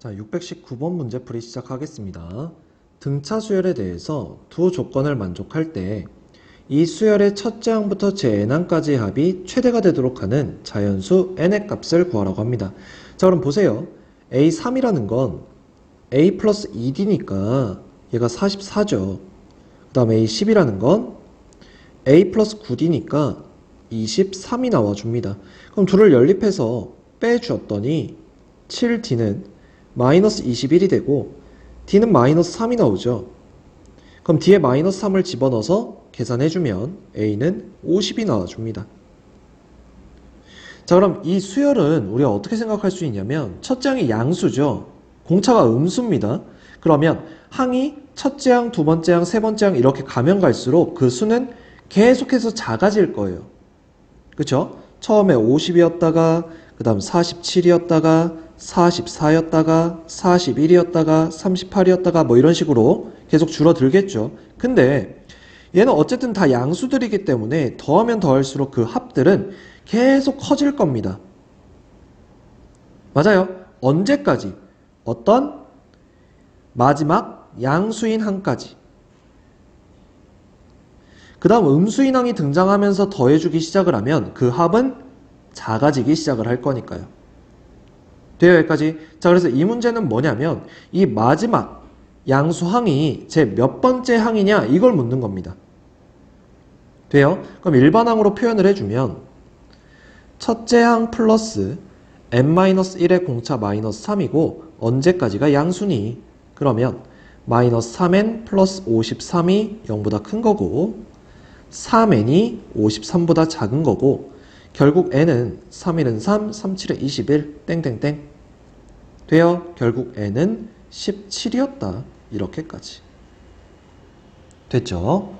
자, 619번 문제풀이 시작하겠습니다. 등차 수열에 대해서 두 조건을 만족할 때 이 수열의 첫째 항부터 제n항까지의 합이 최대가 되도록 하는 자연수 n의 값을 구하라고 합니다. 자, 그럼 보세요. a3이라는 건 a 플러스 2d니까 얘가 44죠. 그 다음에 a10이라는 건 a 플러스 9d니까 23이 나와줍니다. 그럼 둘을 연립해서 빼주었더니 7d는 마이너스 21이 되고 d는 마이너스 3이 나오죠. 그럼 뒤에 마이너스 3을 집어넣어서 계산해주면 a는 50이 나와줍니다. 자 그럼 이 수열은 우리가 어떻게 생각할 수 있냐면 첫째 항이 양수죠. 공차가 음수입니다. 그러면 항이 첫째 항, 두 번째 항, 세 번째 항 이렇게 가면 갈수록 그 수는 계속해서 작아질 거예요. 그쵸? 처음에 50이었다가 그 다음 47이었다가 44였다가 41이었다가 38이었다가 뭐 이런 식으로 계속 줄어들겠죠. 근데 얘는 어쨌든 다 양수들이기 때문에 더하면 더할수록 그 합들은 계속 커질 겁니다. 맞아요. 언제까지? 어떤 마지막 양수인 항까지. 그 다음 음수인 항이 등장하면서 더해주기 시작을 하면 그 합은 작아지기 시작을 할 거니까요. 돼요, 여기까지? 자, 그래서 이 문제는 뭐냐면 이 마지막 양수항이 제 몇 번째 항이냐 이걸 묻는 겁니다. 돼요? 그럼 일반항으로 표현을 해주면 첫째 항 플러스 n-1의 공차 마이너스 3이고 언제까지가 양수니? 그러면 마이너스 3n 플러스 53이 0보다 큰 거고 3n이 53보다 작은 거고 결국 n은 3일은 3, 3, 7에 21 땡땡땡 돼요? 결국 n은 17이었다 이렇게까지 됐죠?